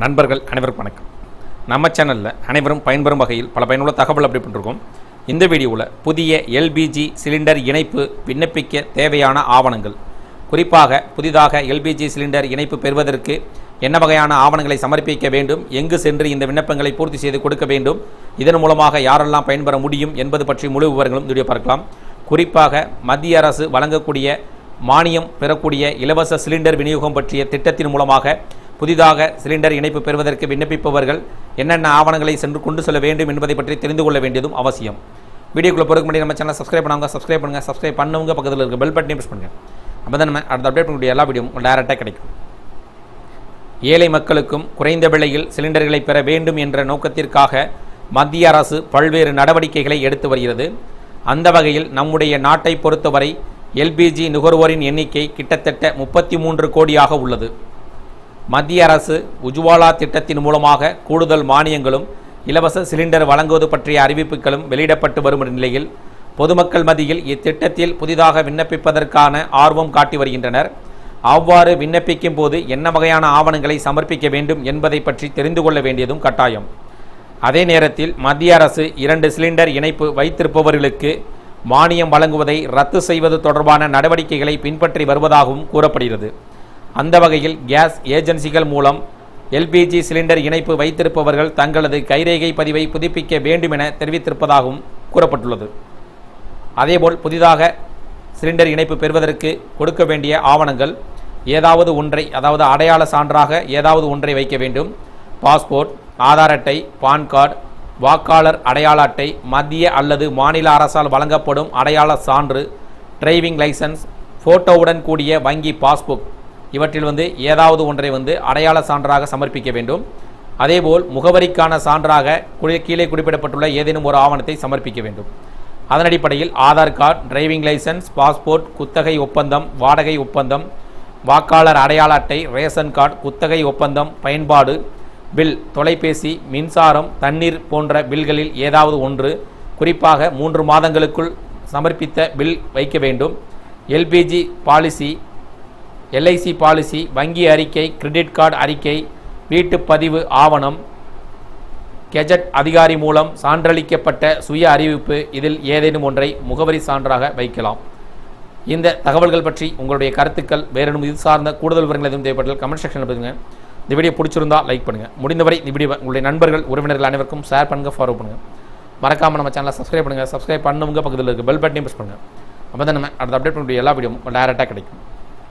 நண்பர்கள் அனைவருக்கும் வணக்கம். நம்ம சேனலில் அனைவரும் பயன்பெறும் வகையில் பல பயனுள்ள தகவல் அப்படி பண்ணிருக்கோம். இந்த வீடியோவில் புதிய எல்பிஜி சிலிண்டர் இணைப்பு விண்ணப்பிக்க தேவையான ஆவணங்கள் குறிப்பாக புதிதாக எல்பிஜி சிலிண்டர் இணைப்பு பெறுவதற்கு என்ன வகையான ஆவணங்களை சமர்ப்பிக்க வேண்டும் எங்கு சென்று இந்த விண்ணப்பங்களை பூர்த்தி செய்து கொடுக்க வேண்டும் இதன் மூலமாக யாரெல்லாம் பயன்பெற முடியும் என்பது பற்றி முழு விவரங்களும் வீடியோ பார்க்கலாம். குறிப்பாக மத்திய அரசு வழங்கக்கூடிய மானியம் பெறக்கூடிய இலவச சிலிண்டர் விநியோகம் பற்றிய திட்டத்தின் மூலமாக புதிதாக சிலிண்டர் இணைப்பு பெறுவதற்கு விண்ணப்பிப்பவர்கள் என்னென்ன ஆவணங்களை சென்று கொண்டு செல்ல வேண்டும் என்பதை பற்றி தெரிந்து கொள்ள வேண்டியதும் அவசியம். வீடியோக்குள்ளே பொறுக்க முடியும் நம்ம சேனல் சப்ஸ்கிரைப் பண்ணுவாங்க சப்ஸ்கிரைப் பண்ணுங்கள் சப்ஸ்கிரைப் பண்ணவங்க பக்கத்தில் இருக்க பெல் பட்டனையும் ப்ரெஸ் பண்ணுங்கள் அப்போ தான் நம்ம அடுத்த அப்டேட் பண்ணக்கூடிய எல்லா வீடியோவும் டேரெக்டாக கிடைக்கும். ஏழை மக்களுக்கும் குறைந்த விலையில் சிலிண்டர்களை பெற வேண்டும் என்ற நோக்கத்திற்காக மத்திய அரசு பல்வேறு நடவடிக்கைகளை எடுத்து வருகிறது. அந்த வகையில் நம்முடைய நாட்டை பொறுத்தவரை எல்பிஜி நுகர்வோரின் எண்ணிக்கை கிட்டத்தட்ட முப்பத்தி மூன்று கோடியாக உள்ளது. மத்திய அரசு உஜ்வாலா திட்டத்தின் மூலமாக கூடுதல் மானியங்களும் இலவச சிலிண்டர் வழங்குவது பற்றிய அறிவிப்புகளும் வெளியிடப்பட்டு வரும் நிலையில் பொதுமக்கள் மத்தியில் இத்திட்டத்தில் புதிதாக விண்ணப்பிப்பதற்கான ஆர்வம் காட்டி வருகின்றனர். அவ்வாறு விண்ணப்பிக்கும் போது என்ன வகையான ஆவணங்களை சமர்ப்பிக்க வேண்டும் என்பதை பற்றி தெரிந்து கொள்ள வேண்டியதும் கட்டாயம். அதே நேரத்தில் மத்திய அரசு இரண்டு சிலிண்டர் இணைப்பு வைத்திருப்பவர்களுக்கு மானியம் வழங்குவதை ரத்து செய்வது தொடர்பான நடவடிக்கைகளை பின்பற்றி வருவதாகவும் கூறப்படுகிறது. அந்த வகையில் கேஸ் ஏஜென்சிகள் மூலம் எல்பிஜி சிலிண்டர் இணைப்பு வைத்திருப்பவர்கள் தங்களது கைரேகை பதிவை புதுப்பிக்க வேண்டும் என தெரிவித்திருப்பதாகவும் கூறப்பட்டுள்ளது. அதேபோல் புதிதாக சிலிண்டர் இணைப்பு பெறுவதற்கு கொடுக்க வேண்டிய ஆவணங்கள் ஏதாவது ஒன்றை அதாவது அடையாள சான்றாக ஏதாவது ஒன்றை வைக்க வேண்டும். பாஸ்போர்ட் ஆதார் அட்டை பான் கார்டு வாக்காளர் அடையாள அட்டை மத்திய அல்லது மாநில அரசால் வழங்கப்படும் அடையாள சான்று டிரைவிங் லைசன்ஸ் ஃபோட்டோவுடன் கூடிய வங்கி பாஸ்புக் இவற்றில் வந்து ஏதாவது ஒன்றை வந்து அடையாள சான்றாக சமர்ப்பிக்க வேண்டும். அதேபோல் முகவரிக்கான சான்றாக குடி கீழே குறிப்பிடப்பட்டுள்ள ஏதேனும் ஒரு ஆவணத்தை சமர்ப்பிக்க வேண்டும். அதன் அடிப்படையில் Aadhaar card driving licence passport குத்தகை ஒப்பந்தம் வாடகை ஒப்பந்தம் வாக்காளர் அடையாள அட்டை ரேஷன் கார்டு குத்தகை ஒப்பந்தம் பயன்பாடு பில் தொலைபேசி மின்சாரம் தண்ணீர் போன்ற பில்களில் ஏதாவது ஒன்று குறிப்பாக மூன்று மாதங்களுக்குள் சமர்ப்பித்த பில் வைக்க வேண்டும். எல்பிஜி பாலிசி எல்ஐசி பாலிசி வங்கி அறிக்கை கிரெடிட் கார்டு அறிக்கை வீட்டுப் பதிவு ஆவணம் கெஜட் அதிகாரி மூலம் சான்றளிக்கப்பட்ட சுய அறிவிப்பு இதில் ஏதேனும் ஒன்றை முகவரி சான்றாக வைக்கலாம். இந்த தகவல்கள் பற்றி உங்களுடைய கருத்துக்கள் வேறெனும் இது சார்ந்த கூடுதல் விவரங்கள் எதுவும் தேவைப்பட்டால் கமெண்ட் செக்ஷனில் பண்ணுங்கள் இந்த வீடியோ பிடிச்சிருந்தா லைக் பண்ணுங்கள் முடிந்தவரை இந்த வீடியோ உங்களுடைய நண்பர்கள் உறவினர்கள் அனைவருக்கும் ஷேர் பண்ணுங்கள் ஃபாலோ பண்ணுங்கள் மறக்காமல் நம்ம சேனலை சப்ஸ்கிரைப் பண்ணுங்கள் சப்ஸ்கிரைப் பண்ணுங்க பக்கத்தில் இருக்க பெல் பட்டனையும் ப்ரெஸ் பண்ணுங்கள் அப்போ தான் நம்ம அடுத்த அப்டேட் பண்ணக்கூடிய எல்லா வீடியோவும் டேரெக்டாக கிடைக்கும்.